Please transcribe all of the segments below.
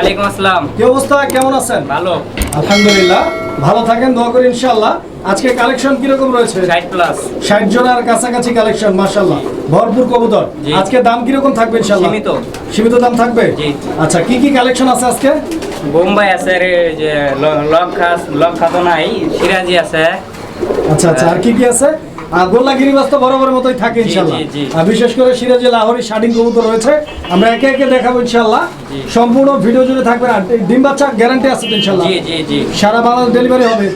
ওয়ালাইকুম আসসালাম। কি অবস্থা? কেমন আছেন? ভালো। আলহামদুলিল্লাহ ভালো থাকেন দোয়া করি ইনশাআল্লাহ। আজকে কালেকশন কীরকম রয়েছে? ষাট প্লাস ষাট জনের কাছাকাছি কালেকশন মাশাল্লাহ ভরপুর কবুতর। আজকে দাম কীরকম থাকবে ইনশাআল্লাহ? সীমিত। সীমিত দাম থাকবে? জি। আচ্ছা কি কি কালেকশন আছে আজকে? বোম্বাই আছে রে যে ল- লক খাস লক খাতো নাই সিরাজি আছে। আচ্ছা আচ্ছা আর কি কি আছে? গোল্লা গিরিবাস তো বরাবরের মতোই থাকে জি। বিশেষ করে সিরাজি লাহোরি শাডিং কবুতর রয়েছে। আমরা একে একে দেখাবো ইনশাআল্লাহ জি। সম্পূর্ণ ভিডিও জুড়ে থাকবে। আর ডিম বাচ্চা গ্যারান্টি আছে জি সারা বাংলাদেশ ডেলিভারি হবে।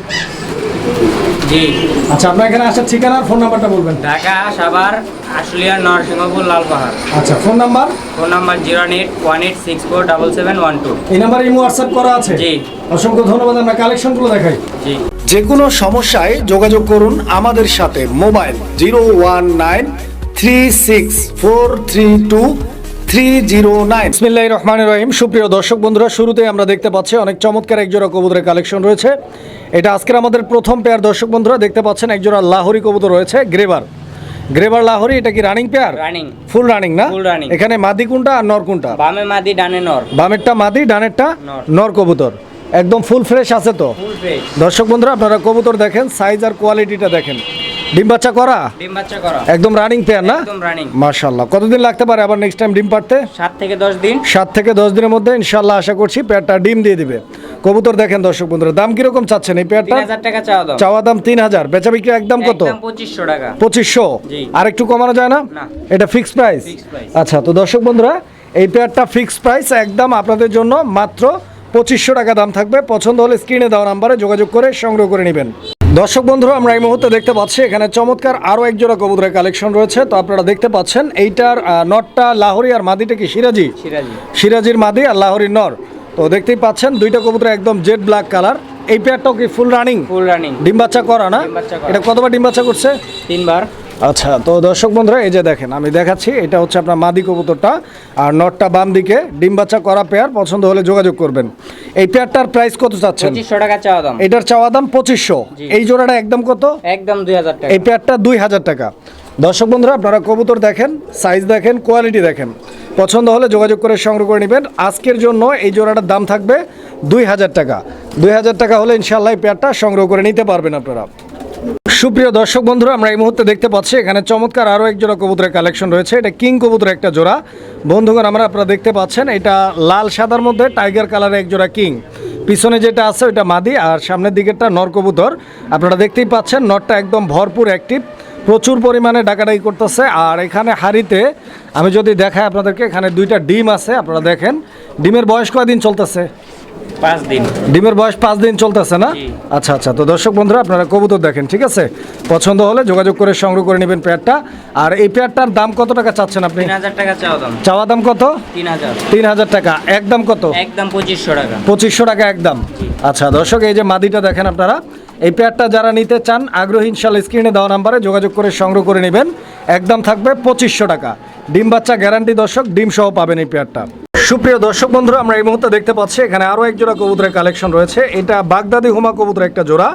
আচ্ছা আপনার এখানে আসার ঠিকানা আর ফোন নাম্বারটা বলবেন। ঢাকা সাভার আশুলিয়া নরসিংহপুর লালপাহাড় আচ্ছা phone number phone number zero eight one eight six four double seven one two. এই নাম্বারে ইমো হোয়াটসঅ্যাপ করা আছে? জি। অসংখ্য ধন্যবাদ আমরা কালেকশনগুলো দেখাই। জি। যে কোনো সমস্যায় যোগাযোগ করুন আমাদের সাথে mobile zero one nine three six four three two three zero nine. বিসমিল্লাহ রহমান রহিম। সুপ্রিয় দর্শক বন্ধুরা শুরুতে আমরা দেখতে পাচ্ছি অনেক চমৎকার একজোড়া কবুতরের কালেকশন রয়েছে। এটা আজকের আমাদের প্রথম পেয়ার। দর্শক বন্ধুরা দেখতে পাচ্ছেন একজোড়া লাহোরি কবুতর রয়েছে গ্রেবার গ্রেবার লাহোরি এটা কি রানিং পেয়ার রানিং ফুল রানিং না। এখানে মাদি কোনটা আর নর কোনটা? বামে মাদি ডানে নর। বামেরটা মাদি ডানেরটা নর। নর কবুতর। একদম ফুল ফ্রেশ আছে তো? দর্শক বন্ধুরা আপনারা কবুতর দেখেন সাইজ আর কোয়ালিটিটা দেখেন। ডিম বাচ্চা করা? ডিম বাচ্চা করা। একদম রানিং পেয়ার না? একদম রানিং মাশাল্লাহ কতদিন লাগতে পারে আবার নেক্সট টাইম ডিম পারতে সাত থেকে দশ দিন। সাত থেকে দশ দিনের মধ্যে ইনশাল্লাহ আশা করছি পেয়ারটা ডিম দিয়ে দিবে। কবুতর দেখেন দর্শক বন্ধুরা দাম কীরকম চাচ্ছেন এই পেয়ারটা হাজার টাকা চাওয়া দাও চাওয়া দাম তিন হাজার। বেচা বিক্রি একদম কত? একদম পঁচিশশো টাকা। পঁচিশশো? জি। আর একটু কমানো যায় না? না। এটা ফিক্স প্রাইস। আচ্ছা তো দর্শক বন্ধুরা এই পেয়ারটা ফিক্স প্রাইস একদম আপনাদের জন্য মাত্র পঁচিশশো টাকা দাম থাকবে। পছন্দ হলে স্ক্রিনে দেওয়া নাম্বারে যোগাযোগ করে সংগ্রহ করে নেবেন। দর্শক বন্ধুরা আমরা এই মুহূর্তে দেখতে পাচ্ছি এখানে চমৎকার আরও এক জোড়া কবুতরের কালেকশন রয়েছে। তো আপনারা দেখতে পাচ্ছেন এইটার নটটা লাহোরি আর মাদিটা কি? সিরাজি সিরাজি সিরাজির মাদি আর লাহোরির নর। তো দেখতেই পাচ্ছেন দুইটা কবুতর একদম জেড ব্ল্যাক কালার। এই পেয়ারটাও কি ফুল রানিং ফুল রানিং ডিম বাচ্চা করা না। এটা কতবার ডিম বাচ্চা করছে? তিনবার। আচ্ছা তো দর্শক বন্ধুরা এই যে দেখেন আমি দেখাচ্ছি এটা হচ্ছে আপনার মাদি কবুতরটা আর নটটা বাম দিকে ডিম বাচ্চা করা পেয়ার পছন্দ হলে যোগাযোগ করবেন। এই পেয়ারটার প্রাইস কত চাচ্ছেন? পঁচিশশো টাকা চাওয়া দাম। এটার চাওয়া দাম পঁচিশশো। এই জোড়াটা একদম কত? একদম দুই হাজার টাকা। এই পেয়ারটা দুই হাজার টাকা। দর্শক বন্ধুরা আপনারা কবুতর দেখেন সাইজ দেখেন কোয়ালিটি দেখেন। পছন্দ হলে যোগাযোগ করে সংগ্রহ করে নেবেন। আজকের জন্য এই জোড়াটার দাম থাকবে দুই হাজার টাকা। দুই হাজার টাকা হলে ইনশাল্লাহ এই পেয়ারটা সংগ্রহ করে নিতে পারবেন আপনারা। সুপ্রিয় দর্শক বন্ধুরা, আমরা এই মুহূর্তে দেখতে পাচ্ছি, এখানে চমৎকার আরও এক জোড়া কবুতরের কালেকশন রয়েছে। এটা কিং কবুতর একটা জোড়া। বন্ধুগণ, আমরা আপনারা দেখতে পাচ্ছেন, এটা লাল সাদার মধ্যে টাইগার কালারের এক জোড়া কিং। পিছনে যেটা আছে, ওইটা মাদি, আর সামনের দিকেরটা নর কবুতর। আপনারা দেখতেই পাচ্ছেন, নরটা একদম ভরপুর অ্যাক্টিভ প্রচুর পরিমাণে ডাকাডাকি করতেছে, আর এখানে হাড়িতে, আমি যদি দেখাই আপনাদেরকে, এখানে দুইটা ডিম আছে, আপনারা দেখেন। ডিমের বয়স কয়দিন চলতেছে? পাঁচ দিন। ডিমের বয়স পাঁচ দিন চলতেছে না? আচ্ছা আচ্ছা। তো দর্শক বন্ধুরা আপনারা কবুতর দেখেন ঠিক আছে? পছন্দ হলে যোগাযোগ করে সংগ্রহ করে নেবেন পেয়ারটা। আর এই পেয়ারটার দাম কত টাকা চাচ্ছেন আপনি? টাকা চাওয়া দাম। চাওয়া দাম কত? তিন হাজার। তিন হাজার টাকা। একদম কত? একদম পঁচিশশো টাকা। পঁচিশশো টাকা একদম। আচ্ছা দর্শক এই যে মাদিটা দেখেন আপনারা এই পেয়ারটা যারা নিতে চান আগ্রহী ইনশাল্লাহ স্ক্রিনে দেওয়া নাম্বারে যোগাযোগ করে সংগ্রহ করে নেবেন। একদম থাকবে পঁচিশশো টাকা। ডিম বাচ্চা গ্যারান্টি দর্শক ডিম সহ পাবেন এই পেয়ারটা। সুপ্রিয় দর্শক বন্ধুরা আমরা এই মুহূর্তে দেখতে পাচ্ছি এখানে আরও এক জোড়া কবুতরের কালেকশন রয়েছে। এটা বাগদাদি হুমা কবুতর একটা জোড়া।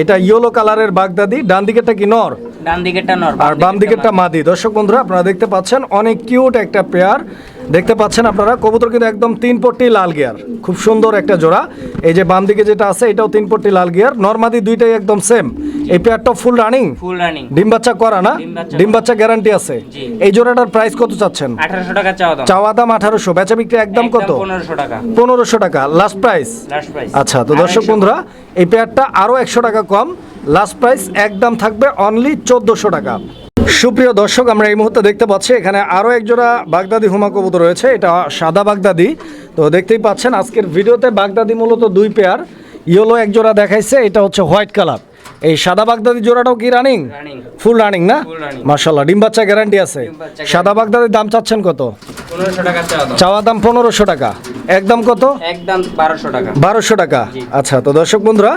এটা ইয়েলো কালারের বাগদাদি ডান দিকেরটা কি নর? ডান দিকেরটা নর আর বাম দিকেরটা মাদি। দর্শক বন্ধুরা আপনারা দেখতে পাচ্ছেন অনেক কিউট একটা পেয়ার। দেখতে পাচ্ছেন আপনারা কবুতর কিন্তু একদম তিন পট্টি লাল গিয়ার। খুব সুন্দর একটা জোড়া। এই যে বাম দিকে যেটা আছে এটাও তিন পট্টি লাল গিয়ার। নর্মাদি দুইটাই একদম সেম এই পেয়ারটা ফুল রানিং ফুল রানিং ডিম বাচ্চা করা না? ডিম বাচ্চা গ্যারান্টি আছে। এই জোড়াটার প্রাইস কত চাচ্ছেন? আঠারোশো টাকা চাওয়া দাম। চাওয়া দাম আঠারোশো বেচা বিক্রি একদম কত? পনেরোশো টাকা। পনেরোশো টাকা লাস্ট প্রাইস লাস্ট প্রাইস আচ্ছা তো দর্শক বন্ধুরা এই পেয়ারটা আরও একশো টাকা কম লাস্ট প্রাইস একদম থাকবে অনলি চোদ্দোশো টাকা। সুপ্রিয় দর্শক আমরা এই মুহূর্তে দেখতে পাচ্ছি এখানে আরও এক জোড়া বাগদাদি হুমা কবুতর রয়েছে এটা সাদা বাগদাদি। তো দেখতেই পাচ্ছেন আজকের ভিডিওতে বাগদাদি মূলত দুই পেয়ার ইয়েলো এক জোড়া দেখাইছে এটা হচ্ছে হোয়াইট কালার। এই সাদা বাগদাদি জোড়াটাও কি রানিং ফুল রানিং না। মার্শাল্লাহ ডিম বাচ্চা গ্যারান্টি আছে। সাদা বাগদাদির দাম চাচ্ছেন কত? চাওয়া দাম। পনেরোশো টাকা। একদম কত? একদম বারোশো টাকা। বারোশো টাকা। আচ্ছা তো দর্শক বন্ধুরা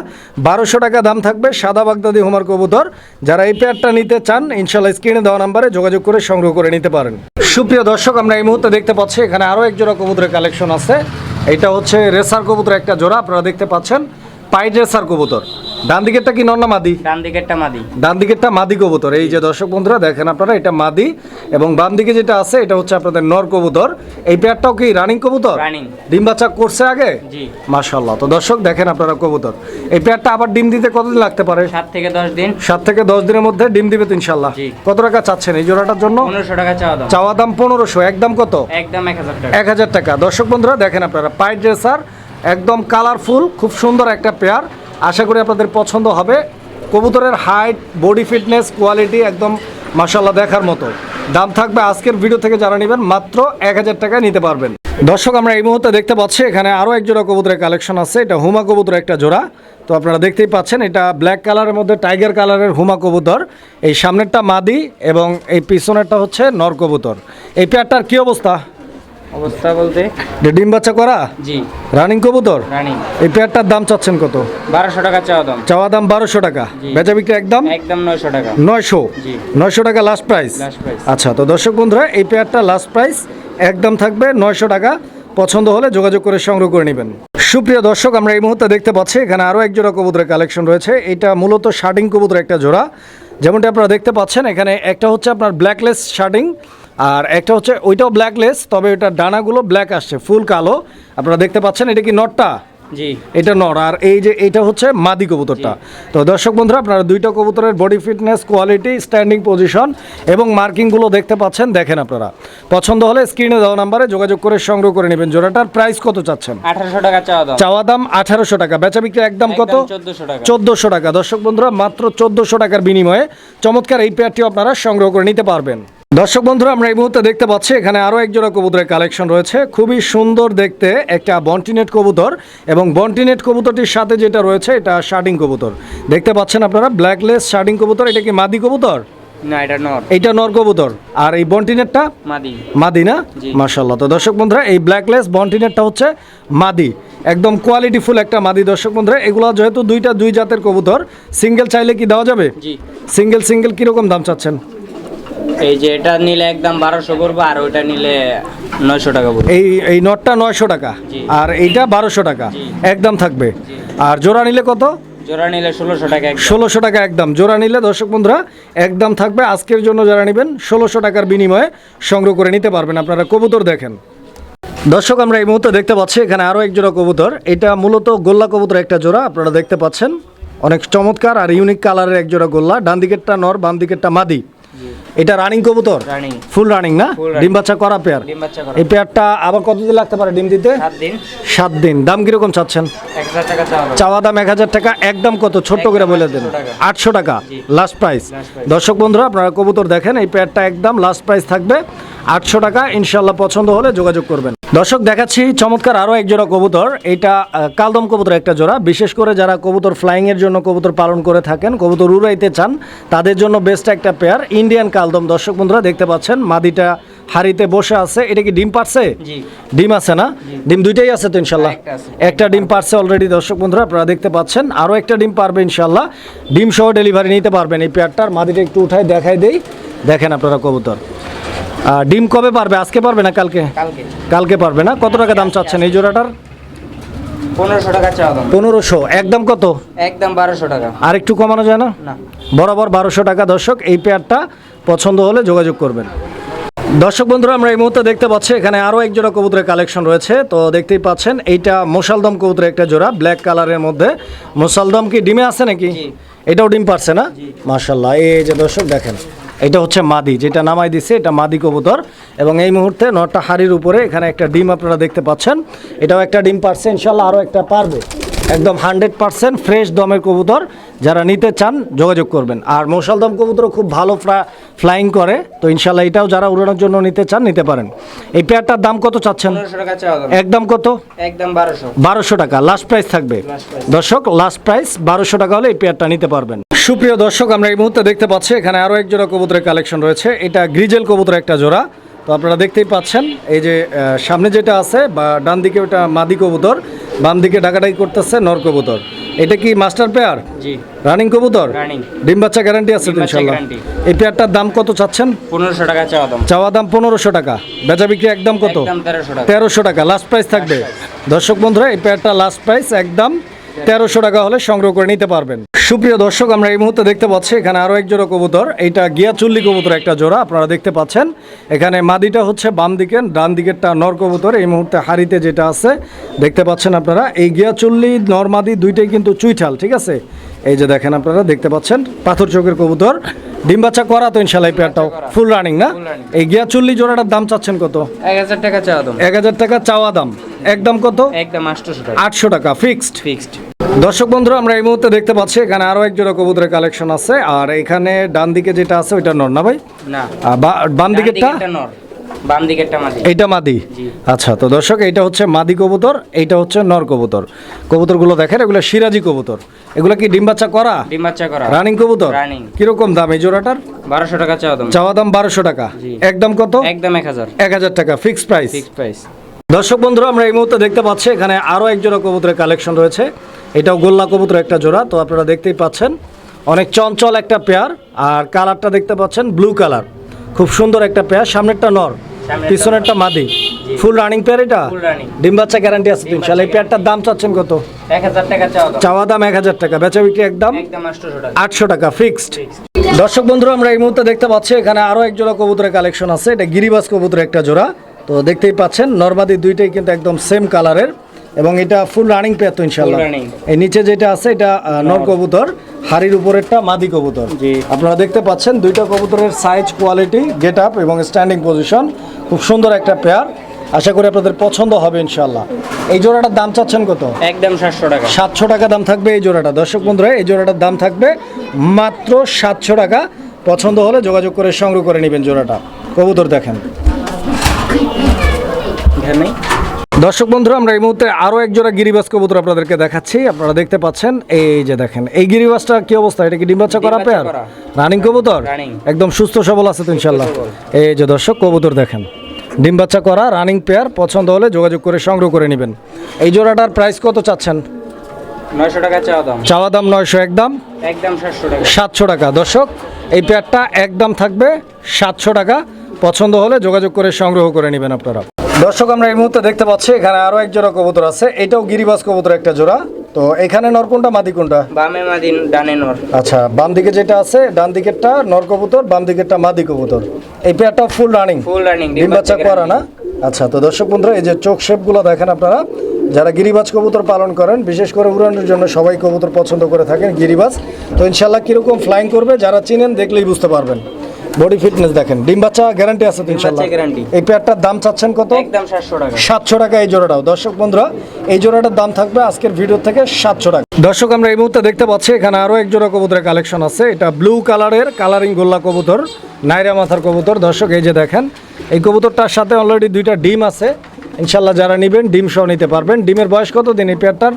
বারোশো টাকা দাম থাকবে সাদা বাগদাদি হোমার কবুতর। যারা এই পেয়ারটা নিতে চান ইনশাল্লাহ স্ক্রিনে দেওয়া নাম্বারে যোগাযোগ করে সংগ্রহ করে নিতে পারেন। সুপ্রিয় দর্শক আমরা এই মুহূর্তে দেখতে পাচ্ছি এখানে আরও এক জোড়া কবুতরের কালেকশন আছে। এটা হচ্ছে রেসার কবুতর একটা জোড়া আপনারা দেখতে পাচ্ছেন পাইড রেসার কবুতর। ডান দিকেরটা কি নর না মাদি? ডান দিকেরটা মাদি। ডান দিকেরটা মাদি কবুতর। এই যে দর্শক বন্ধুরা দেখেন আপনারা এটা মাদি এবং বাম দিকে যেটা আছে এটা হচ্ছে আপনাদের নর কবুতর। এই পেয়ারটাও কি রানিং কবুতর? রানিং ডিম বাচ্চা করছে আগে? জি। মাশাল্লাহ তো দর্শক দেখেন আপনারা কবুতর। এই পেয়ারটা আবার ডিম দিতে কতদিন লাগতে পারে? সাত থেকে দশ দিন। সাত থেকে দশ দিনের মধ্যে ডিম দিবে তো ইনশাল্লাহ জি। কত টাকা চাচ্ছেন এই জোড়াটার জন্য? পনেরোশো টাকা চাওয়া দাম। চাওয়া দাম পনেরোশো একদম কত? একদম এক হাজার টাকা। এক হাজার টাকা। দর্শক বন্ধুরা দেখেন আপনারা পাই ড্রেসার একদম কালারফুল খুব সুন্দর একটা পেয়ার। আশা করি আপনাদের পছন্দ হবে। কবুতরের হাইট বডি ফিটনেস কোয়ালিটি একদম মাসাল্লাহ দেখার মতো। দাম থাকবে আজকের ভিডিও থেকে যারা নেবেন মাত্র এক হাজার টাকায় নিতে পারবেন। দর্শক, আমরা এই মুহূর্তে দেখতে পাচ্ছি, এখানে আরও এক জোড়া কবুতরের কালেকশন আছে। এটা হুমা কবুতর একটা জোড়া। তো আপনারা দেখতেই পাচ্ছেন, এটা ব্ল্যাক কালারের মধ্যে টাইগার কালারের হুমা কবুতর। এই সামনেরটা মাদি এবং এই পিছনেরটা হচ্ছে নর কবুতর। এই পেয়ারটার কী অবস্থা? অবস্থা বলতে? ডিম বাচ্চা করা? জি। রানিং কবুতর? রানিং। এই পেয়ারটার দাম চাচ্ছেন কত? বারোশো টাকা চাওয়া দাম। চাওয়া দাম বারোশো টাকা। বেচা বিক্রি একদম? একদম নয়শো টাকা। নয়শো? নয়শো টাকা লাস্ট প্রাইস আচ্ছা তো দর্শক বন্ধুরা এই পেয়ারটা লাস্ট প্রাইস একদম থাকবে নয়শো টাকা। পছন্দ হলে যোগাযোগ করে সংগ্রহ করে নেবেন। সুপ্রিয় দর্শক আমরা এই মুহূর্তে দেখতে পাচ্ছি এখানে আরও এক জোড়া কবুতরের কালেকশন রয়েছে। এটা মূলত শার্টিং কবুতর একটা জোড়া। যেমনটি আপনারা দেখতে পাচ্ছেন এখানে একটা হচ্ছে আপনার ব্ল্যাকলেস শার্টিং আর একটা হচ্ছে ওইটাও ব্ল্যাকলেস তবে ওইটার ডানাগুলো ব্ল্যাক আসছে ফুল কালো। আপনারা দেখতে পাচ্ছেন এটা কি নটটা? জি। এটা নর আর এই যে এটা হচ্ছে মাদি কবুতরটা। তো দর্শক বন্ধুরা আপনারা দুইটা কবুতরের body fitness quality standing position এবং মার্কিংগুলো দেখতে পাচ্ছেন দেখেন আপনারা। পছন্দ হলে স্ক্রিনে দেওয়া নাম্বারে যোগাযোগ করে সংগ্রহ করে নেবেন। জোড়াটার প্রাইস কত চাচ্ছেন? আঠারোশো টাকা চাওয়া দাম। চাওয়া দাম আঠারোশো টাকা। বেচা বিক্রি একদম কত? চোদ্দশো টাকা। চোদ্দোশো টাকা। দর্শক বন্ধুরা মাত্র চোদ্দোশো টাকার বিনিময়ে চমৎকার এই পেয়ারটিও আপনারা সংগ্রহ করে নিতে পারবেন। দর্শক বন্ধুরা আমরা এই মুহূর্তে দেখতে পাচ্ছি এখানে আরও এক জোড়া কবুতরের কালেকশন রয়েছে। খুবই সুন্দর দেখতে একটা বন্টিনেট কবুতর এবং বন্টিনেট কবুতরটির সাথে যেটা রয়েছে এটা শার্ডিং কবুতর। দেখতে পাচ্ছেন আপনারা ব্ল্যাকলেস শার্ডিং কবুতর এটা কি মাদি কবুতর? না এটা নর। কবুতর। আর এই বন্টিনেটটা মাদি। মাদি না? জি। মার্শাল্লাহ তো দর্শক বন্ধুরা এই ব্ল্যাকলেস বন্টিনেটটা হচ্ছে মাদি। একদম কোয়ালিটিফুল একটা মাদি। দর্শক বন্ধুরা এগুলো যেহেতু দুইটা দুই জাতের কবুতর সিঙ্গেল চাইলে কি দেওয়া যাবে? সিঙ্গেল সিঙ্গেল কীরকম দাম চাচ্ছেন? এই যে এটা নিলে একদম বারোশো পড়ব আর ওইটা নিলে নয়শো টাকা পড়বে। এই এই নটটা নয়শো টাকা আর এইটা বারোশো টাকা একদম থাকবে। আর জোড়া নিলে কত? জোড়া নিলে ষোলোশো টাকা একদম। ষোলোশো টাকা একদম। জোড়া নিলে দর্শক বন্ধুরা একদম থাকবে। আজকের জন্য যারা নেবেন ষোলোশো টাকার বিনিময়ে সংগ্রহ করে নিতে পারবেন। আপনারা কবুতর দেখেন। দর্শক আমরা এই মুহূর্তে দেখতে পাচ্ছি এখানে আরও এক জোড়া কবুতর। এটা মূলত গোল্লা কবুতর একটা জোড়া আপনারা দেখতে পাচ্ছেন। অনেক চমৎকার আর ইউনিক কালারের এক জোড়া গোল্লা। ডান দিকেরটা নর বাম দিকেরটা মাদি। এটা রানিং কবুতর? রানিং ফুল রানিং না? ডিম বাচ্চা করা পেয়ার ডিম বাচ্চা করা। এই পেয়ারটা আবার কতদিন লাগতে পারে ডিম দিতে? সাত দিন। দিন। দাম কীরকম চাচ্ছেন? এক হাজার টাকা চাওয়া দাম। চাওয়া দাম এক হাজার টাকা একদম কত? ছোট্ট করে বলে দেন। 800 টাকা। আটশো টাকা। লাস্ট প্রাইস দর্শক বন্ধুরা আপনারা কবুতর দেখেন এই পেয়ারটা একদম লাস্ট প্রাইস থাকবে। আটশো টাকা ইনশাল্লাহ পছন্দ হলে যোগাযোগ করবেন। দর্শক দেখাচ্ছি চমৎকার আরও এক জোড়া কবুতর। এটা কালদম কবুতর একটা জোড়া। বিশেষ করে যারা কবুতর ফ্লাইংয়ের জন্য কবুতর পালন করে থাকেন কবুতর উড়াইতে চান তাদের জন্য বেস্ট একটা পেয়ার ইন্ডিয়ান কালদম। দর্শক বন্ধুরা দেখতে পাচ্ছেন মাদিটা হাড়িতে বসে আছে। এটা কি ডিম পারছে? ডিম আছে না? ডিম দুইটাই আছে তো ইনশাল্লাহ? একটা ডিম পারছে অলরেডি দর্শক বন্ধুরা আপনারা দেখতে পাচ্ছেন। আরও একটা ডিম পারবে ইনশাল্লাহ। ডিম সহ ডেলিভারি নিতে পারবেন এই পেয়ারটার মাদিটা একটু উঠাই দেখাই দেই। দেখেন আপনারা কবুতর। ডিম কবে পারবে? আজকে পারবে না কালকে? কালকে। পারবে না? কত টাকা দাম চাচ্ছেন এই জোড়াটার? পনেরোশো টাকা চাওয়া দাম। পনেরোশো। একদম কত? একদম বারোশো টাকা। আর একটু কমানো যায় না? বরাবর বারোশো টাকা। দর্শক এই পেয়ারটা পছন্দ হলে যোগাযোগ করবেন। দর্শক বন্ধুরা আমরা এই মুহূর্তে দেখতে পাচ্ছি এখানে আরও এক জোড়া কবুতরের কালেকশন রয়েছে। তো দেখতেই পাচ্ছেন এইটা মোশালদম কবুতরের একটা জোড়া ব্ল্যাক কালারের মধ্যে। মোশালদম কি ডিমে আছে নাকি? এটাও ডিম পারছে না? মার্শাল্লাহ এই যে দর্শক দেখেন। এটা হচ্ছে মাদি যেটা নামাই দিছে এটা মাদি কবুতর। এবং এই মুহূর্তে নটা হাড়ির উপরে এখানে একটা ডিম আপনারা দেখতে পাচ্ছেন। এটাও একটা ডিম পারছে ইনশাল্লাহ আরও একটা পারবে। একদম হান্ড্রেড পার্সেন্ট ফ্রেশ দমের কবুতর। যারা নিতে চান যোগাযোগ করবেন। আর মশাল দম কবুতরও খুব ভালো ফ্লাইং করে। তো ইনশাল্লাহ এটাও যারা উড়ানোর জন্য নিতে চান নিতে পারেন। এই পেয়ারটার দাম কত চাচ্ছেন? একদম কত? একদম বারোশো। বারোশো টাকা লাস্ট প্রাইস থাকবে। দর্শক লাস্ট প্রাইস বারোশো টাকা হলে এই পেয়ারটা নিতে পারবেন। সুপ্রিয় দর্শক আমরা এই মুহূর্তে দেখতে পাচ্ছি এখানে আরও এক জোড়া কবুতরের কালেকশন রয়েছে। এটা গ্রিজেল কবুতর একটা জোড়া। তো আপনারা দেখতেই পাচ্ছেন এই যে সামনে যেটা আছে বা ডান দিকে ওটা মাদি কবুতর বাম দিকে ডাকাডাকি করতেছে নর কবুতর। এটা কি মাস্টার পেয়ার? জি। রানিং কবুতর? ডিম বাচ্চা গ্যারান্টি আছে ইনশাল্লাহ। এই পেয়ারটার দাম কত চাচ্ছেন? পনেরোশো টাকা চাওয়া দাম। চাওয়া দাম পনেরোশো টাকা। বেচা বিক্রি একদম কত? তেরোশো টাকা। লাস্ট প্রাইস থাকবে। দর্শক বন্ধুরা এই পেয়ারটা লাস্ট প্রাইস একদম তেরোশো টাকা হলে সংগ্রহ করে নিতে পারবেন। সুপ্রিয় দর্শক আমরা এই মুহূর্তে দেখতে পাচ্ছি এখানে আরও এক জোড়া কবুতর। এইটা গিয়া চুল্লি কবুতর একটা জোড়া আপনারা দেখতে পাচ্ছেন। এখানে মাদিটা হচ্ছে বাম দিকে ডান দিকেরটা নর কবুতর। এই মুহূর্তে হাড়িতে যেটা আছে দেখতে পাচ্ছেন আপনারা। এই গিয়া চুল্লি নর মাদি দুইটাই কিন্তু চুইঠাল ঠিক আছে? এই যে দেখেন আপনারা দেখতে পাচ্ছেন। পাথর চোখের কবুতর। ডিম বাচ্চা করা তো ইনশাল্লাহ পেয়ারটাও ফুল রানিং না? এই গিয়া চুল্লি জোড়াটার দাম চাচ্ছেন কত? এক হাজার টাকা চাওয়া দাম। এক হাজার টাকা চাওয়া দাম। একদম কত? একদম আটশোশো টাকা। আটশো টাকা ফিক্সড ফিক্সড দর্শক বন্ধুরা আমরা এই মুহূর্তে দেখতে পাচ্ছি এখানে আরও এক জোড়া কবুতরের কালেকশন আছে। আর এখানে ডান দিকে যেটা আছে ওইটা নর না ভাই? না। বাম দিকেরটা? নর। বাম দিকেরটা মাদি। এইটা মাদি? জি। আচ্ছা তো দর্শক এইটা হচ্ছে মাদি কবুতর এইটা হচ্ছে নর কবুতর। কবুতরগুলো দেখেন এগুলো সিরাজি কবুতর। এগুলো কি ডিম বাচ্চা করা? ডিম বাচ্চা করা। রানিং কবুতর? Running। কীরকম দাম এই জোড়াটার? বারোশো টাকা চাওয়া দাম। চাওয়া দাম বারোশো টাকা। জি। একদম কত? একদম এক হাজার। এক হাজার টাকা ফিক্সড প্রাইস ফিক্সড প্রাইস দর্শক বন্ধুরা আমরা এই মুহূর্তে দেখতে পাচ্ছি এখানে আরও এক জোড়া কবুতরের কালেকশন রয়েছে। এটাও গোল্লা কবুতর একটা জোড়া তো আপনারা দেখতেই পাচ্ছেন। অনেক চঞ্চল একটা পেয়ার আর কালারটা দেখতে পাচ্ছেন ব্লু কালার খুব সুন্দর একটা পেয়ার সামনেরটা নর পিছনেরটা মাদি। ফুল রানিং পেয়ার এটা। ডিম বাচ্চা গ্যারান্টি আছে ইনশাল্লাহ এই পেয়ারটার দাম চাচ্ছেন কত? এক হাজার টাকা চাওয়া দাম। চাওয়া দাম এক হাজার টাকা বেচা বিক্রি একদম একদম আটশোশো টাকা। আটশো টাকা ফিক্সড দর্শক বন্ধুরা আমরা এই মুহূর্তে দেখতে পাচ্ছি এখানে আরও এক জোড়া কবুতরের কালেকশন আছে। এটা গিরিবাস কবুতরের একটা জোড়া তো দেখতেই পাচ্ছেন নর্মাদি দুইটাই কিন্তু একদম সেম কালারের এবং এটা ফুল রানিং পেয়ার তো ইনশাল্লাহ এই নিচে যেটা আছে এটা নর কবুতর হাড়ির উপরেরটা মাদি কবুতর। আপনারা দেখতে পাচ্ছেন দুইটা কবুতরের সাইজ কোয়ালিটি গেট আপ এবং স্ট্যান্ডিং পজিশন খুব সুন্দর একটা পেয়ার আশা করি আপনাদের পছন্দ হবে ইনশাল্লাহ এই জোড়াটার দাম চাচ্ছেন কত? একদম সাতশো টাকা। সাতশো টাকা দাম থাকবে এই জোড়াটা। দর্শক বন্ধুরা এই জোড়াটার দাম থাকবে মাত্র সাতশো টাকা। পছন্দ হলে যোগাযোগ করে সংগ্রহ করে নেবেন জোড়াটা। কবুতর দেখেন। দর্শক বন্ধুরা আমরা এই মুহূর্তে আরও এক জোড়া গিরিবাস কবুতর আপনাদেরকে দেখাচ্ছি। আপনারা দেখতে পাচ্ছেন এই যে দেখেন এই গিরিবাসটা কি অবস্থা? এটা কি ডিমবাচ্চা করা পেয়ার? রানিং কবুতর? একদম সুস্থ সবল আছে তো ইনশাল্লাহ। এই যে দর্শক কবুতর দেখেন। ডিম বাচ্চা করা রানিং পেয়ার পছন্দ হলে যোগাযোগ করে সংগ্রহ করে নেবেন। এই জোড়াটার প্রাইস কত চাচ্ছেন? নয়শো টাকা চাওয়া দাম। চাওয়া দাম নয়শো একদম একদম সাতশো টাকা। সাতশো টাকা। দর্শক এই পেয়ারটা একদম থাকবে সাতশো টাকা। পছন্দ হলে যোগাযোগ করে সংগ্রহ করে নেবেন আপনারা। দর্শক আমরা এই মুহূর্তে দেখতে পাচ্ছি এখানে আরও এক জোড়া কবুতর আছে। এটাও গিরিবাস কবুতর একটা জোড়া। তো এখানে নর কোনটা মাদি কোনটা? বামে মাদিন ডানে নর। আচ্ছা বাম দিকে যেটা আছে ডান দিকেরটা নর কবুতর বাম দিকেরটা মাদি কবুতর। এই পেয়ারটা ফুল রানিং ফুল রানিং ডিম বাচ্চা করা না? আচ্ছা তো দর্শক বন্ধুরা এই যে চোখ শেপগুলো দেখেন আপনারা যারা গিরিবাজ কবুতর পালন করেন বিশেষ করে উড়ানোর জন্য সবাই কবুতর পছন্দ করে থাকেন গিরিবাজ। তো ইনশাল্লাহ কীরকম ফ্লাইং করবে যারা চিনেন দেখলেই বুঝতে পারবেন। বডি ফিটনেস দেখেন। ডিম বাচ্চা গ্যারান্টি আছে তো বাচ্চা guarantee। এই পেয়ারটার দাম চাচ্ছেন কত? একদম সাতশো টাকা। সাতশো টাকা এই জোড়াটাও। দর্শক বন্ধুরা এই জোড়াটার দাম থাকবে আজকের ভিডিও থেকে সাতশো টাকা। দর্শক আমরা এই মুহূর্তে দেখতে পাচ্ছি এখানে আরও এক জোড়া কবুতরের কালেকশন আছে। এটা ব্লু কালারের কালারিং গোল্লা কবুতর নাইরা মাথার কবুতর। দর্শক এই যে দেখেন এই কবুতরটার সাথে অলরেডি দুইটা ডিম আছে। ইনশাল্লাহ যারা নেবেন ডিম সহ নিতে পারবেন। ডিমের বয়স কত দিন এই পেয়ারটার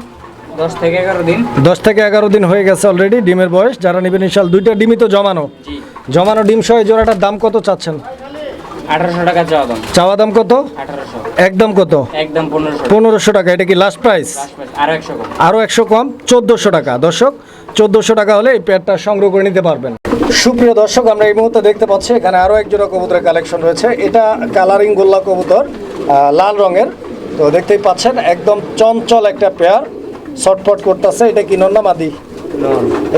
দশ থেকে এগারো দিন। দশ থেকে এগারো দিন হয়ে গেছে অলরেডি ডিমের বয়স। যারা নেবেন ইনশাল দুইটা ডিমই তো জমানো। জমানো ডিম সহ এই জোড়াটার দাম কত চাচ্ছেন? আঠারোশো টাকা চাওয়া দাম। চাওয়া দাম কত? আঠারোশো। একদম কত? একদম পনেরোশো। পনেরোশো টাকা এটা কি লাস্ট প্রাইস আরও একশো কম। আরও একশো কম? চোদ্দোশো টাকা। দর্শক চোদ্দোশো টাকা হলে এই প্যাডটা সংগ্রহ করে নিতে পারবেন। সুপ্রিয় দর্শক আমরা এই মুহূর্তে দেখতে পাচ্ছি এখানে আরও এক জোড়া কবুতরের কালেকশন রয়েছে। এটা কালারিং গোল্লা কবুতর আহ, লাল রঙের। তো দেখতেই পাচ্ছেন একদম চঞ্চল একটা পেয়ার ছটফট করতেছে। এটা কি নন্না মাদি?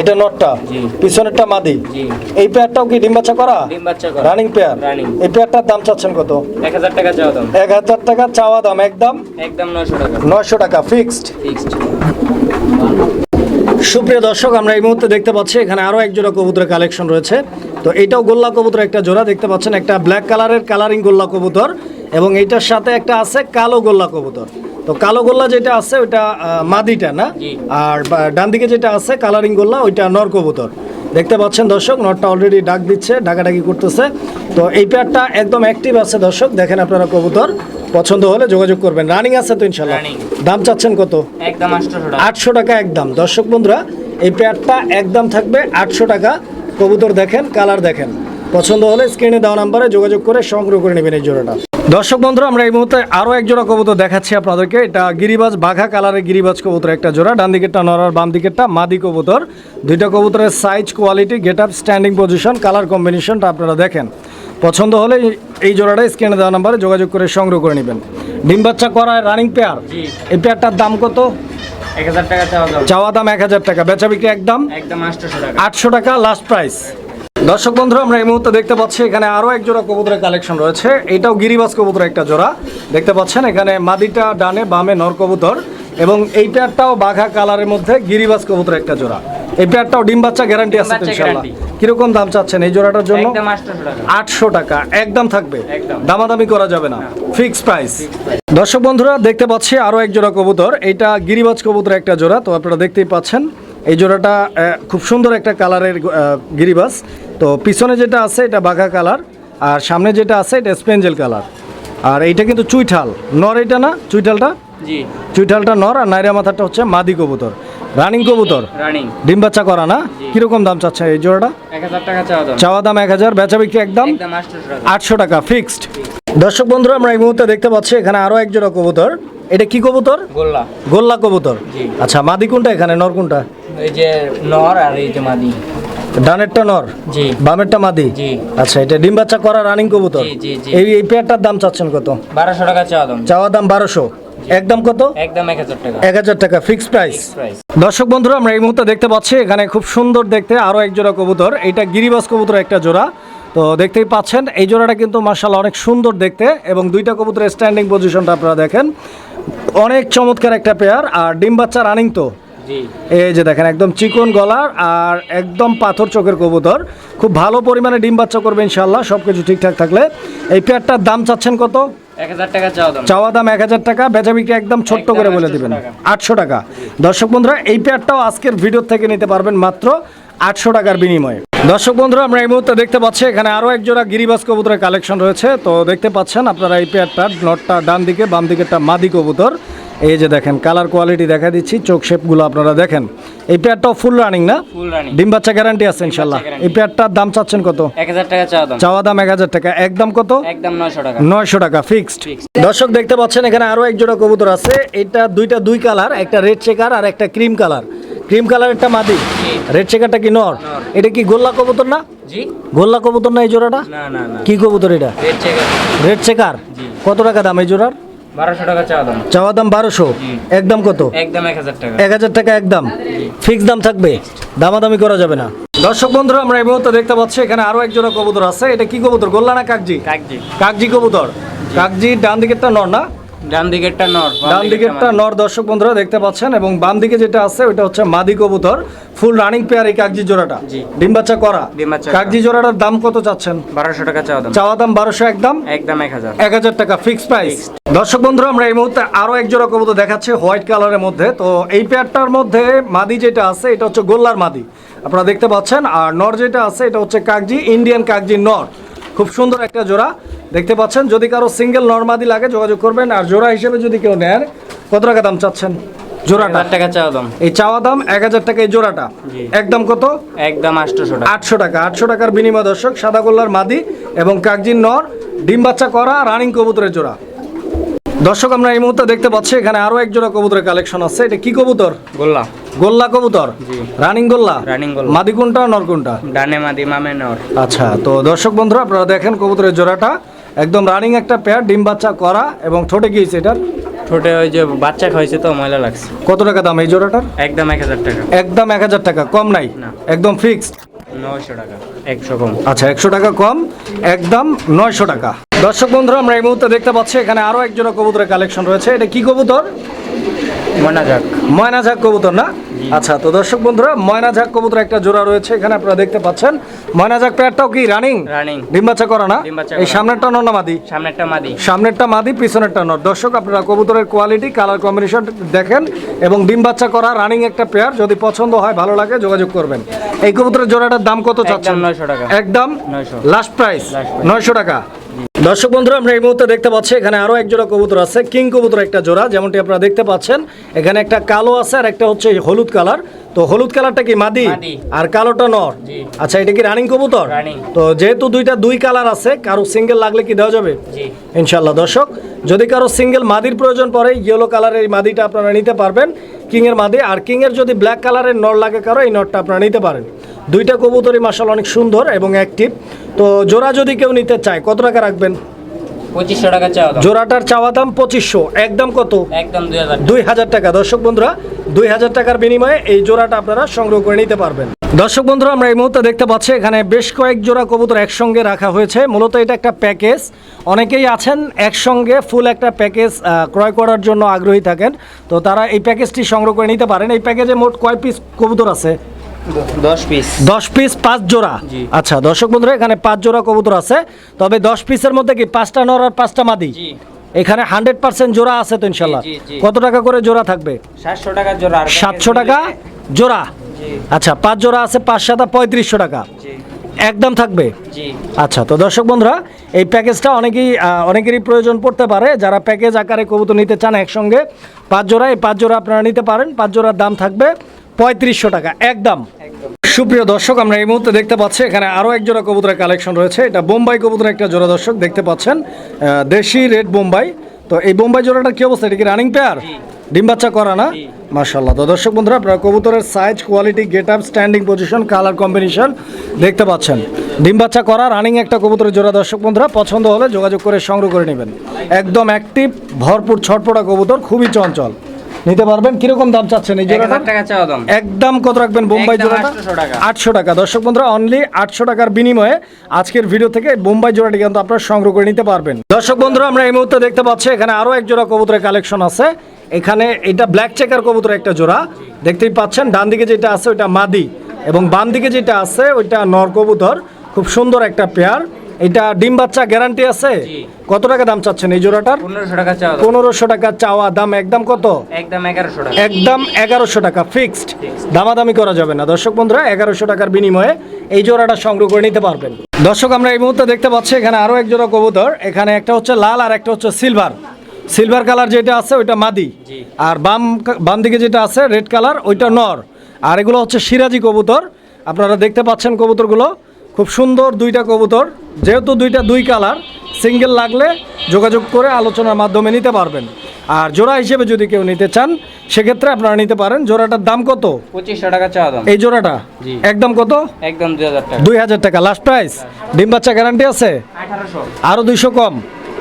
এটা নটটা। পিছনেরটা মাদি। এই পেয়ারটাও কি ডিম বাচ্চা করা? রানিং পেয়ার এই পেয়ারটার দাম চাচ্ছেন কত? এক হাজার টাকা চাওয়া দাম। এক হাজার টাকা চাওয়া দাম একদম? একদম নয়শো টাকা। নয়শো টাকা ফিক্সড ফিক্সড সুপ্রিয় দর্শক আমরা এই মুহূর্তে দেখতে পাচ্ছি এখানে আরও এক জোড়া কবুতরের কালেকশন রয়েছে। তো এইটাও গোল্লা কবুতর একটা জোড়া দেখতে পাচ্ছেন একটা ব্ল্যাক কালারের কালারিং গোল্লা কবুতর এবং এইটার সাথে একটা আছে কালো গোল্লা কবুতর। তো কালো গোল্লা যেটা আছে ওইটা মাদিটা না? আর ডান দিকে যেটা আছে কালারিং গোল্লা ওইটা নর কবুতর। দেখতে পাচ্ছেন দর্শক নটটা অলরেডি ডাক দিচ্ছে ডাকাডাকি করতেছে। তো এই পেয়ারটা একদম অ্যাক্টিভ আছে দর্শক দেখেন আপনারা কবুতর। পছন্দ হলে যোগাযোগ করবেন। রানিং আছে তো ইনশাল্লাহ দাম চাচ্ছেন কত? একদম আটশো টাকা একদম। দর্শক বন্ধুরা এই পেয়ারটা একদম থাকবে আটশো টাকা। কবুতর দেখেন কালার দেখেন। পছন্দ হলে স্ক্রিনে দেওয়া নাম্বারে যোগাযোগ করে সংগ্রহ করে নেবেন এই জোড়াটা। দর্শক বন্ধুরা আমরা এই মুহূর্তে আরও এক জোড়া কবুতর দেখাচ্ছি আপনাদেরকে। এটা গিরিবাজ বাঘা কালারের গিরিবাজ কবুতর একটা জোড়া। ডান দিকেরটা নরার বাম দিকেরটা মাদি কবুতর। দুইটা কবুতরের size quality get up standing position colour কম্বিনেশনটা আপনারা দেখেন। পছন্দ হলে এই- জোড়াটা স্ক্রিনে দেওয়া নাম্বারে যোগাযোগ করে সংগ্রহ করে নেবেন। ডিম বাচ্চা করায় রানিং পেয়ার এই পেয়ারটার দাম কত? এক হাজার টাকা চাওয়া দাম। এক হাজার টাকা। বেচা বিক্রি একদম? একদম আটশোশো টাকা। আটশো টাকা লাস্ট প্রাইস দর্শক বন্ধুরা আমরা এই মুহূর্তে দেখতে পাচ্ছি এখানে আরও এক জোড়া কবুতরের কালেকশন রয়েছে। এটাও গিরিবাস কবুতরের একটা জোড়া। দেখতে পাচ্ছেন এখানে মাদিটা ডানে বামে নর কবুতর এবং এই পেয়ারটাও বাঘা কালারের মধ্যে গিরিবাস কবুতরের একটা জোড়া। এই পেয়ারটাও ডিম বাচ্চা গ্যারান্টি আছে ইনশাআল্লাহ। কীরকম দাম চাচ্ছেন এই জোড়াটার জন্য? আটশো টাকা। একদম থাকবে। দামাদামি করা যাবে না। ফিক্স প্রাইস দর্শক বন্ধুরা দেখতে পাচ্ছি আরও এক জোড়া কবুতর। এটা গিরিবাজ কবুতর একটা জোড়া তো আপনারা দেখতেই পাচ্ছেন। এই জোড়াটা খুব সুন্দর একটা কালারের গিরিবাস। তো পিছনে যেটা আছে এটা বাঘা কালার আর সামনে যেটা আছে এটা স্পেঞ্জেল কালার। আর এইটা কিন্তু চুইঠাল। নর এটা না? চুইঠালটা? জি। চুইঠালটা নর আর নাইরা মাথাটা হচ্ছে মাদি কবুতর। রানিং কবুতর? রানিং। ডিম বাচ্চা করা না? কীরকম দাম চাচ্ছে এই জোড়াটা? চাওয়া দাম। এক হাজার বেচা বিক্রি একদম? আটশো টাকা। ফিক্সড দর্শক বন্ধুরা আমরা এই মুহূর্তে দেখতে পাচ্ছি এখানে আরও এক জোড়া কবুতর। এটা কি কবুতর? গোল্লা। গোল্লা কবুতর। আচ্ছা মাদি কোনটা এখানে? নর কোনটা? এই যে নর আর এই যে মাদি। ডানেরটা নর? জি। বামেরটা মাদি? জি। আচ্ছা এটা ডিম বাচ্চা করা রানিং কবুতর? জি, জি। এই এই পেয়ারটার দাম চাচ্ছেন কত? বারোশো টাকা চাওয়া দাম। চাওয়া দাম বারোশো। একদম কত? একদম এক হাজার টাকা। এক হাজার টাকা ফিক্সড প্রাইস দর্শক বন্ধুরা আমরা এই মুহূর্তে দেখতে পাচ্ছি এখানে খুব সুন্দর দেখতে আরও এক জোড়া কবুতর। এটা গিরিবাস কবুতর একটা জোড়া। তো দেখতেই পাচ্ছেন এই জোড়াটা কিন্তু মার্শাল অনেক সুন্দর দেখতে এবং দুইটা কবুতরের স্ট্যান্ডিং পজিশনটা আপনারা দেখেন। অনেক চমৎকার একটা পেয়ার আর ডিম বাচ্চা রানিং তো। এই যে দেখেন একদম চিকন গলার আর একদম পাথর চোখের কবুতর। খুব ভালো পরিমাণে ডিম বাচ্চা করবে ইনশাল্লাহ সব কিছু ঠিকঠাক থাকলে। এই পেয়ারটার দাম চাচ্ছেন কত? চাওয়া দাম। এক হাজার টাকা বেচা বিক্রি একদম ছোট্ট করে বলে দিবেন। আটশো টাকা। দর্শক বন্ধুরা এই পেয়ারটাও আজকের ভিডিও থেকে নিতে পারবেন মাত্র আটশো টাকার বিনিময়ে। দর্শক বন্ধুরা আমরা এই মুহূর্তে দেখতে পাচ্ছি এখানে আরও এক জোড়া গিরিবাস কবুতরের কালেকশন রয়েছে। তো দেখতে পাচ্ছেন আপনারা এই পেয়ারটার নটটা ডান দিকে বাম দিকেরটা মাদি কবুতর। এই যে দেখেন কালার কোয়ালিটি দেখা দিচ্ছি চোখ শেপগুলো আপনারা দেখেন। এই পেয়ারটাও ফুল রানিং না? ফুল রানিং ডিম বাচ্চা গ্যারান্টি আছে ইনশাল্লাহ। এই পেয়ারটার দাম চাচ্ছেন কত? এক হাজার টাকা চাওয়া দাম। চাওয়া দাম এক হাজার টাকা। একদম কত? একদম নয়শো টাকা। নয়শো টাকা ফিক্সড দর্শক দেখতে পাচ্ছেন এখানে আরও এক জোড়া কবুতর আছে। এটা দুইটা দুই কালার একটা রেড চেকার আর একটা ক্রিম কালার ক্রিম কালার একটা মাদি। রেড চেকারটা কি নর? এটা কি গোল্লা কবুতর না? জি। গোল্লা কবুতর না এই জোড়াটা? না না না। কি কবুতর এটা? রেড চেকার জি। কত টাকা দাম এই জোড়ার? বারোশো টাকা চাওয়া দাম। চাওয়া দাম বারোশো। একদম কত? একদম এক হাজার টাকা। এক হাজার টাকা একদম। ফিক্স দাম থাকবে? দামাদামি করা যাবে না। দর্শক বন্ধুরা আমরা এই মুহূর্তে দেখতে পাচ্ছি এখানে আরও এক জোড়া কবুতর আছে। এটা কি কবুতর? গোল্লা না কাকজি? কাকজি। কাকজি কবুতর। কাকজি ডান দিকেরটা নর না? ডান দিকেরটা নর বাম ডান দিকেরটা মাদি। নর দর্শক বন্ধুরা দেখতে পাচ্ছেন এবং বাম দিকে যেটা আছে ওটা হচ্ছে মাদি কবুতর ফুল রানিং পেয়ার এই কাগজি জোড়াটা। ডিম বাচ্চা করা। কাগজি জোড়াটার দাম কত চাচ্ছেন? বারোশো টাকা চাওয়া দাম। চাওয়া দাম বারোশো একদম? একদম এক হাজার। এক হাজার টাকা ফিক্স প্রাইস দর্শক বন্ধুরা আমরা এই মুহূর্তে আরও এক জোড়া কবুতর দেখাচ্ছি হোয়াইট কালারের মধ্যে। তো এই পেয়ারটার মধ্যে মাদি যেটা আছে এটা হচ্ছে গোল্লার মাদি। আপনারা দেখতে পাচ্ছেন আর নর যেটা আছে এটা হচ্ছে কাগজি ইন্ডিয়ান কাগজি নর। খুব সুন্দর একটা জোড়া। দেখতে পাচ্ছেন যদি কারও সিঙ্গেল নর্মাদি লাগে যোগাযোগ করবেন। আর জোড়া হিসেবে যদি কেউ নেন কত টাকা দাম চাচ্ছেন জোড়াটা? টাকা চাওয়া দাম। এই চাওয়া দাম এক হাজার টাকা এই জোড়াটা। একদম কত? একদম আটশোশো টাকা। আটশো টাকা। আটশো টাকার বিনিময় দর্শক সাদা গোল্লার মাদি এবং কাকজির নর ডিম বাচ্চা করা রানিং কবুতরের জোড়া। দর্শক আমরা এই মুহূর্তে দেখতে পাচ্ছি এখানে আরও এক জোড়া কবুতরের কালেকশন আছে। এটা কি কবুতর? গোল্লা। গোল্লা কবুতর? রানিং গোল্লা? রানিং গোল্লা। মাদি কোনটা নর কোনটা ডানে মাদি মামে নর। আচ্ছা তো দর্শক বন্ধুরা আপনারা দেখেন কবুতরের জোড়াটা। একদম রানিং একটা পেয়ার ডিম বাচ্চা করা এবং ঠোঁটে গিয়েছে এটার? ছোটে ওই যে বাচ্চা খাইছে তো ময়লা লাগছে। কত টাকা দাম এই জোড়াটার? একদম এক হাজার টাকা। একদম এক হাজার টাকা কম নাই? না। একদম ফিক্সড নয়শো টাকা একশো কম। আচ্ছা একশো টাকা কম একদম নয়শো টাকা। দর্শক বন্ধুরা আমরা এই মুহূর্তে দেখতে পাচ্ছি এখানে আরও এক জোড়া কবুতরের কালেকশন রয়েছে। এটা কি কবুতর? মনা যাক ময়না ঝাক কবুতর না? আচ্ছা তো দর্শক বন্ধুরা ময়না ঝাক কবুতর একটা জোড়া রয়েছে এখানে আপনারা দেখতে পাচ্ছেন। ময়না ঝাক পেয়ারটাও কি রানিং? রানিং। ডিম বাচ্চা করা না? এই সামনেরটা নর না মাদি? সামনেরটা মাদি। সামনেরটা মাদি পিছনেরটা নর। দর্শক আপনারা কবুতরের কোয়ালিটি কালার কম্বিনেশন দেখেন এবং ডিম বাচ্চা করা রানিং একটা পেয়ার। যদি পছন্দ হয় ভালো লাগে যোগাযোগ করবেন। এই কবুতরের জোড়াটার দাম কত চাচ্ছেন? 900 টাকা। একদম? 900 লাস্ট প্রাইস নয়শো টাকা। দর্শক বন্ধুরা, আমরা এই মুহূর্তে দেখতে পাচ্ছি এখানে আরও এক জোড়া কবুতর আছে, কিং কবুতর একটা জোড়া, যেমনটি আপনারা দেখতে পাচ্ছেন। এখানে একটা কালো আছে আর একটা হচ্ছে হলুদ কালার। তো হলুদ কালারটা কি? মাদি। আর কালোটা নর? আচ্ছা এটা কি রানিং কবুতর? তো যেহেতু দুইটা দুই কালার আছে কারও সিঙ্গেল লাগলে কি দেওয়া যাবে? ইনশাল্লাহ দর্শক যদি কারও সিঙ্গেল মাদির প্রয়োজন পড়ে ইয়েলো কালারের এই মাদিটা আপনারা নিতে পারবেন। কিংয়ের মাদি আর কিংয়ের যদি ব্ল্যাক কালারের নর লাগে কারও এই নরটা আপনারা নিতে পারেন। দুইটা কবুতরই মাসাল অনেক সুন্দর এবং অ্যাক্টিভ তো জোড়া যদি কেউ নিতে চায় কত টাকা রাখবেন? পঁচিশশো টাকা চাওয়া দাম। জোড়াটার চাওয়া দাম পঁচিশশো। একদম কত? একদম দুই হাজার দুই হাজার টাকা। দর্শক বন্ধুরা দুই হাজার টাকার বিনিময়ে এই জোড়াটা আপনারা সংগ্রহ করে নিতে পারবেন। দর্শক বন্ধুরা আমরা এই মুহূর্তে দেখতে পাচ্ছি এখানে বেশ কয়েক জোড়া কবুতর একসঙ্গে রাখা হয়েছে। মূলত এটা একটা প্যাকেজ। অনেকেই আছেন একসঙ্গে ফুল একটা প্যাকেজ ক্রয় করার জন্য আগ্রহী থাকেন। তো তারা এই প্যাকেজটি সংগ্রহ করে নিতে পারেন। এই প্যাকেজে মোট কয় পিস কবুতর আছে? দশ পিস দশ পিস পাঁচ জোড়া? আচ্ছা দর্শক বন্ধুরা এখানে পাঁচ জোড়া কবুতর আছে। তবে দশ পিসের মধ্যে কি পাঁচটা নর আর পাঁচটা মাদি? জি। এখানে হান্ড্রেড পার্সেন্ট জোড়া আছে তো ইনশাল্লাহ। কত টাকা করে জোড়া থাকবে? সাতশো টাকা জোড়া সাতশো টাকা জোড়া? আচ্ছা পাঁচ জোড়া আছে পাঁচ সাতা পঁয়ত্রিশশো টাকা। একদম থাকবে? আচ্ছা তো দর্শক বন্ধুরা এই প্যাকেজটা অনেকেই অনেকেরই প্রয়োজন পড়তে পারে। যারা প্যাকেজ আকারে কবুতর নিতে চান একসঙ্গে পাঁচ জোড়া এই পাঁচ জোড়া আপনারা নিতে পারেন। পাঁচ জোড়ার দাম থাকবে পঁয়ত্রিশশো টাকা একদম। সুপ্রিয় দর্শক আমরা এই মুহূর্তে দেখতে পাচ্ছি এখানে আরও এক জোড়া কবুতরের কালেকশন রয়েছে। এটা বোম্বাই কবুতরের একটা জোড়া দর্শক দেখতে পাচ্ছেন দেশি রেড বোম্বাই। তো এই বোম্বাই জোড়াটা কি অবস্থা? এটা কি রানিং পেয়ার। ডিম বাচ্চা করা না। মার্শাল্লাহ তো দর্শক বন্ধুরা আপনারা কবুতরের size quality get up standing position colour combination দেখতে পাচ্ছেন। ডিম বাচ্চা করা রানিং একটা কবুতরের জোড়া দর্শক বন্ধুরা পছন্দ হলে যোগাযোগ করে সংগ্রহ করে নেবেন। একদম অ্যাক্টিভ ভরপুর ছটপটা কবুতর খুবই চঞ্চল। নিতে পারবেন? কীরকম দাম চাচ্ছেন এই জোড়াটা? টাকা চাওয়া দাম। একদম কত রাখবেন বোম্বাই জোড়াটা? 800 টাকা। আটশো টাকা। দর্শক বন্ধুরা অনলি আটশো টাকার বিনিময়ে আজকের ভিডিও থেকে বোম্বাই জোড়াটি কিন্তু আপনারা সংগ্রহ করে নিতে পারবেন। দর্শক বন্ধুরা আমরা এই মুহূর্তে দেখতে পাচ্ছি এখানে আরও এক জোড়া কবুতরের কালেকশন আছে। এখানে এটা ব্ল্যাক চেকার কবুতর একটা জোড়া। দেখতেই পাচ্ছেন ডান দিকে যেটা আছে ওইটা মাদি এবং বাম দিকে যেটা আছে ওইটা নর কবুতর। খুব সুন্দর একটা পেয়ার এটা ডিম বাচ্চা গ্যারান্টি আছে? কত টাকা দাম চাচ্ছেন এই জোড়াটার? পনেরোশো টাকা চাওয়া দাম। পনেরোশো টাকা চাওয়া দাম একদম কত? একদম এগারোশো টাকা। একদম এগারোশো টাকা ফিক্সড দামাদামি করা যাবে না। দর্শক বন্ধুরা এগারোশো টাকার বিনিময়ে এই জোড়াটা সংগ্রহ করে নিতে পারবেন। দর্শক আমরা এই মুহূর্তে দেখতে পাচ্ছি এখানে আরও এক জোড়া কবুতর। এখানে একটা হচ্ছে লাল আর একটা হচ্ছে সিলভার সিলভার কালার যেটা আছে ওইটা মাদি। আর বাম বাম দিকে যেটা আছে রেড কালার ওইটা নর। আর এগুলো হচ্ছে সিরাজি কবুতর। আপনারা দেখতে পাচ্ছেন কবুতরগুলো। খুব সুন্দর দুইটা কবুতর যেহেতু দুইটা দুই কালার সিঙ্গেল লাগলে যোগাযোগ করে আলোচনার মাধ্যমে নিতে পারবেন। আর জোড়া হিসেবে যদি কেউ নিতে চান সেক্ষেত্রে আপনারা নিতে পারেন। জোড়াটার দাম কত? পঁচিশশো টাকা চাওয়া দাম। এই জোড়াটা? একদম কত? একদম দুই হাজার টাকা। দুই হাজার টাকা। লাস্ট প্রাইস ডিম বাচ্চা গ্যারান্টি আছে? আরও দুইশো কম।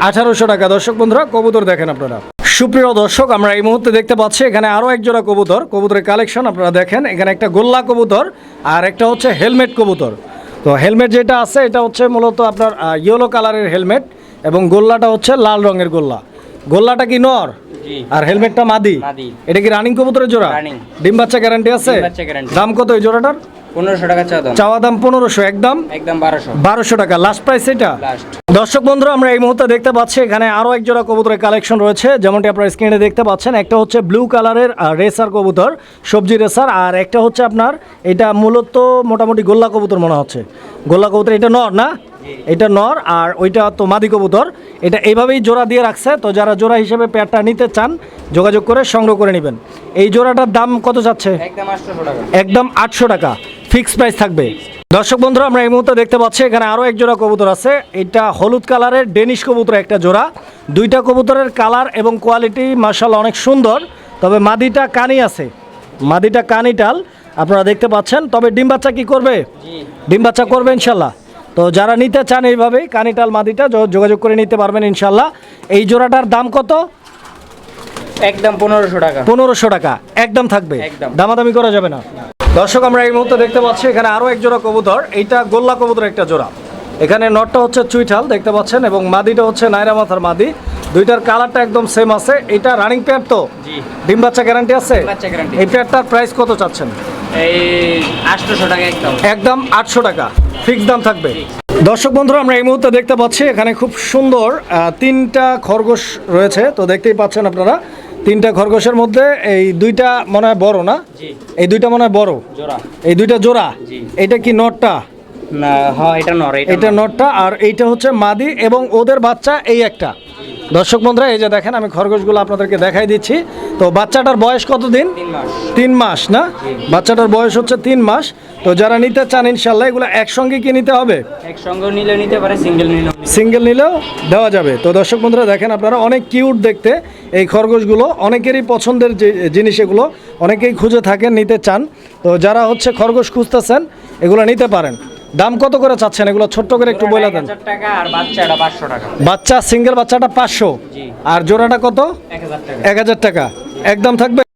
আঠারোশো টাকা। দর্শক বন্ধুরা কবুতর দেখেন আপনারা। সুপ্রিয় দর্শক আমরা এই মুহূর্তে দেখতে পাচ্ছি এখানে আরও এক জোড়া কবুতর। কবুতরের কালেকশন আপনারা দেখেন। এখানে একটা গোল্লা কবুতর আর একটা হচ্ছে হেলমেট কবুতর। তো হেলমেট যেটা আছে এটা হচ্ছে মূলত আপনার ইয়েলো কালারের হেলমেট এবং গোল্লাটা হচ্ছে লাল রঙের গোল্লা। গোল্লাটা কি নর? আর হেলমেটটা মাদি। এটা কি রানিং কবুতরের জোড়া? ডিম বাচ্চা গ্যারান্টি আছে। দাম কত এই জোড়াটার? পনেরোশো টাকা চাওয়া দাম পনেরোশো একদম? একদম বারোশো। বারোশো টাকা লাস্ট প্রাইস এটা? দর্শক বন্ধুরা আমরা এই মুহূর্তে দেখতে পাচ্ছি এখানে আরও এক জোড়া কবুতরের কালেকশন রয়েছে। যেমনটি আপনারা স্ক্রিনে দেখতে পাচ্ছেন একটা হচ্ছে ব্লু কালারের রেসার কবুতর সবজি রেসার আর একটা হচ্ছে আপনার এটা মূলত মোটামুটি গোল্লা কবুতর মনে হচ্ছে। গোল্লা কবুতর এটা নর না? এটা নর আর ওইটা তো মাদি কবুতর। এটা এইভাবেই জোড়া দিয়ে রাখছে তো যারা জোড়া হিসেবে পেয়ারটা নিতে চান যোগাযোগ করে সংগ্রহ করে নেবেন। এই জোড়াটার দাম কত যাচ্ছে? একদম আটশো টাকা। ফিক্সড প্রাইস থাকবে। দর্শক বন্ধুরা আমরা এই মুহূর্তে দেখতে পাচ্ছি এখানে আরও এক জোড়া কবুতর আছে। এটা হলুদ কালারের ডেনিশ কবুতর একটা জোড়া। দুইটা কবুতরের কালার এবং কোয়ালিটি মার্শাল অনেক সুন্দর। তবে মাদিটা কানি আছে। মাদিটা কানিটাল আপনারা দেখতে পাচ্ছেন। তবে ডিম বাচ্চা কি করবে? ডিম বাচ্চা করবে ইনশাল্লাহ তো যারা নিতে চান এইভাবেই কানিটাল মাদিটা যোগাযোগ করে নিতে পারবেন ইনশাল্লাহ এই জোড়াটার দাম কত? একদম পনেরোশো টাকা। পনেরোশো টাকা। একদম থাকবে। দামাদামি করা যাবে না। দর্শক আমরা এই মুহূর্তে দেখতে পাচ্ছি এখানে আরও এক জোড়া কবুতর। এইটা গোল্লা কবুতর একটা জোড়া। এখানে নটটা হচ্ছে চুইঠাল দেখতে পাচ্ছেন এবং মাদিটা হচ্ছে নাইরা মাথার মাদি। দুইটার কালারটা একদম সেম আছে। এটা রানিং পেয়ার তো? ডিম বাচ্চা গ্যারান্টি আছে? এই পেয়ারটার প্রাইস কত চাচ্ছেন? এই আটশোশো টাকা একদম। একদম আটশো টাকা। ফিক্স দাম থাকবে। দর্শক বন্ধুরা আমরা এই মুহূর্তে দেখতে পাচ্ছি এখানে খুব সুন্দর আহ, তিনটা খরগোশ রয়েছে। তো দেখতেই পাচ্ছেন আপনারা তিনটা খরগোশের মধ্যে এই দুইটা মনে হয় বড় না? এই দুইটা মনে হয় বড়? জোড়া। এই দুইটা জোড়া। এটা কি নটটা? না হ্যাঁ এটা নর এটা নটটা আর এইটা হচ্ছে মাদি এবং ওদের বাচ্চা এই একটা। দর্শক বন্ধুরা এই যে দেখেন আমি খরগোশগুলো আপনাদেরকে দেখাই দিচ্ছি। তো বাচ্চাটার বয়স কতদিন? তিন মাস। তিন মাস না? বাচ্চাটার বয়স হচ্ছে তিন মাস। তো যারা নিতে চান ইনশাল্লাহ এগুলো একসঙ্গে কি নিতে হবে? একসঙ্গে নিলে নিতে পারে সিঙ্গেল নিলে সিঙ্গেল নিলেও দেওয়া যাবে। তো দর্শক বন্ধুরা দেখেন আপনারা অনেক কিউট দেখতে এই খরগোশগুলো। অনেকেরই পছন্দের যে জিনিস এগুলো অনেকেই খুঁজে থাকেন নিতে চান। তো যারা হচ্ছে খরগোশ খুঁজতেছেন এগুলো নিতে পারেন। দাম কত করে চাচ্ছেন? এগুলো ছোট্ট করে একটু বলে দেন। বাচ্চা সিঙ্গেল বাচ্চাটা পাঁচশো। আর জোড়াটা কত? এক হাজার টাকা। একদম থাকবে?